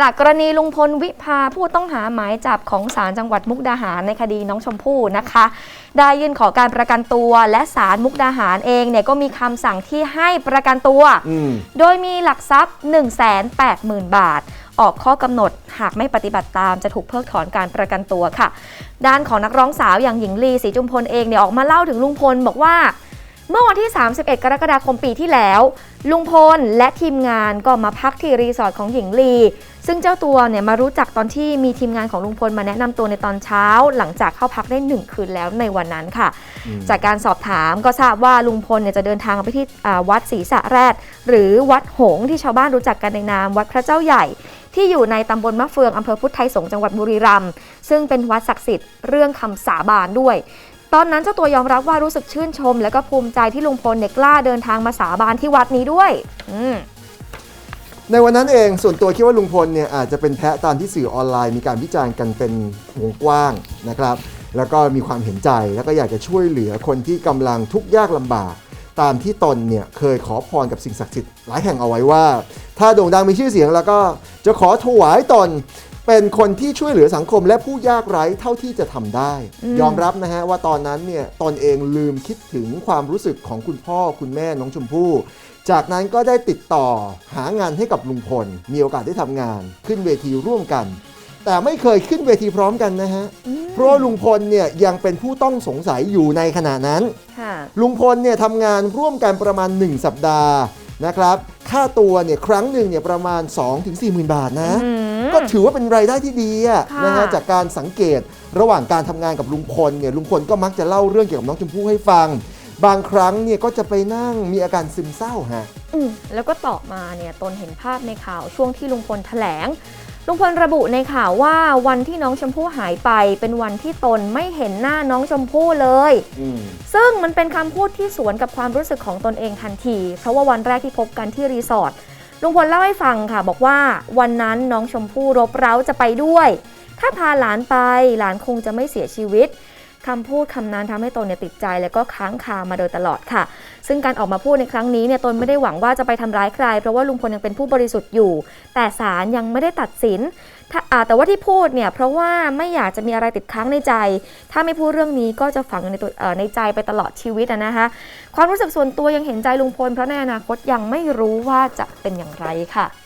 จากกรณีลุงพลวิภาผู้ต้องหาหมายจับของศาลจังหวัดมุกดาหารในคดีน้องชมพู่นะคะ ได้ยื่นขอการประกันตัวและศาลมุกดาหารเองเนี่ยก็มีคำสั่งที่ให้ประกันตัวอืมโดยมีหลักทรัพย์ 180,000 บาท ออกข้อกำหนดหากไม่ปฏิบัติตามจะถูกเพิกถอนการประกันตัวค่ะ ด้านของนักร้องสาวอย่างหญิงลีศรีจุมพลเองเนี่ยออกมาเล่าถึงลุงพลบอกว่า เมื่อวันที่ 31 กรกฎาคมปีที่แล้ว ลุงพลและทีมงานก็มาพักที่รีสอร์ทของหญิงลี ซึ่งเจ้าตัวเนี่ยมารู้จักตอนที่มีทีมงานของลุงพลมาแนะนำตัวในตอนเช้า หลังจากเข้าพักได้หนึ่งคืนแล้วในวันนั้นค่ะอืมจากการสอบถามก็ทราบว่าลุงพลเนี่ยจะเดินทางไปที่อ่าวัดศรีสะแรดหรือวัดหงส์ที่ชาวบ้านรู้จักกันในนามวัดพระเจ้าใหญ่ที่อยู่ในตำบลมะเฟืองอำเภอพุทธไทยสงฆ์จังหวัดบุรีรัมย์ซึ่งเป็นวัดศักดิ์สิทธิ์เรื่องคำสาบานด้วย ตอนนั้นเจ้าตัวยอมรับว่ารู้สึกชื่นชม และก็ภูมิใจที่ลุงพลเนี่ยกล้าเดินทางมาสาบานที่วัดนี้ด้วยอืมในวันนั้นเองส่วนตัวคิดว่าลุงพลเนี่ยอาจจะเป็นแพะตามที่สื่อออนไลน์มีการวิจารณ์กันเป็นวงกว้างนะครับ แล้วก็มีความเห็นใจแล้วก็อยากจะช่วยเหลือคนที่กำลังทุกข์ยากลำบาก ตามที่ตนเนี่ยเคยขอพรกับสิ่งศักดิ์สิทธิ์หลายแห่งเอาไว้ว่า ถ้าโด่งดังมีชื่อเสียงแล้วก็จะขอถวายตน เป็นคนที่ช่วยเหลือสังคมและผู้ยากไร้เท่าที่จะทำได้อืมยอมรับนะฮะว่าตอนนั้นเนี่ยตนเองลืมคิดถึงความรู้สึกของคุณพ่อคุณแม่น้องชมพู่ จากนั้นก็ได้ติดต่อหางานให้กับลุงพล มีโอกาสได้ทำงาน ขึ้นเวทีร่วมกัน แต่ไม่เคยขึ้นเวทีพร้อมกันนะฮะ เพราะว่าลุงพลเนี่ยยังเป็นผู้ต้องสงสัยอยู่ในขณะนั้นค่ะลุงพลเนี่ยทำงานร่วมกันประมาณ 1 สัปดาห์นะครับ ค่าตัวเนี่ยครั้งหนึ่งเนี่ยประมาณ 2-4หมื่นบาทนะอืม ก็ถือว่าเป็นรายได้ที่ดีอะค่ะ นะฮะจากการสังเกตระหว่างการทำงานกับลุงพลเนี่ยลุงพลก็มักจะเล่าเรื่องเกี่ยวกับน้องชมพู่ให้ฟัง บางครั้งเนี่ยก็จะไปนั่งมีอาการซึมเศร้าฮะ อืมแล้วก็ต่อมาเนี่ยตนเห็นภาพในข่าวช่วงที่ลุงพลแถลง ลุงพลระบุในข่าวว่าวันที่น้องชมพู่หายไป เป็นวันที่ตนไม่เห็นหน้าน้องชมพู่เลยอืมซึ่งมันเป็นคำพูดที่สวนกับความรู้สึกของตนเองทันที เพราะว่าวันแรกที่พบกันที่รีสอร์ท ลุงพลเล่าให้ฟังค่ะ บอกว่าวันนั้นน้องชมพู่รบเร้าจะไปด้วย ถ้าพาหลานไปหลานคงจะไม่เสียชีวิต คำพูดคำนั้นทำให้ตนเนี่ยติดใจและก็ค้างคามาโดยตลอดค่ะ ซึ่งการออกมาพูดในครั้งนี้เนี่ยตนไม่ได้หวังว่าจะไปทำร้ายใคร เพราะว่าลุงพลยังเป็นผู้บริสุทธิ์อยู่ แต่ศาลยังไม่ได้ตัดสินแต่ว่าที่พูดเนี่ยเพราะว่าไม่อยากจะมีอะไรติดค้างในใจ ถ้าไม่พูดเรื่องนี้ก็จะฝังในตัวในใจไปตลอดชีวิตนะคะความรู้สึกส่วนตัวยังเห็นใจลุงพลเพราะในอนาคตยังไม่รู้ว่าจะเป็นอย่างไรค่ะ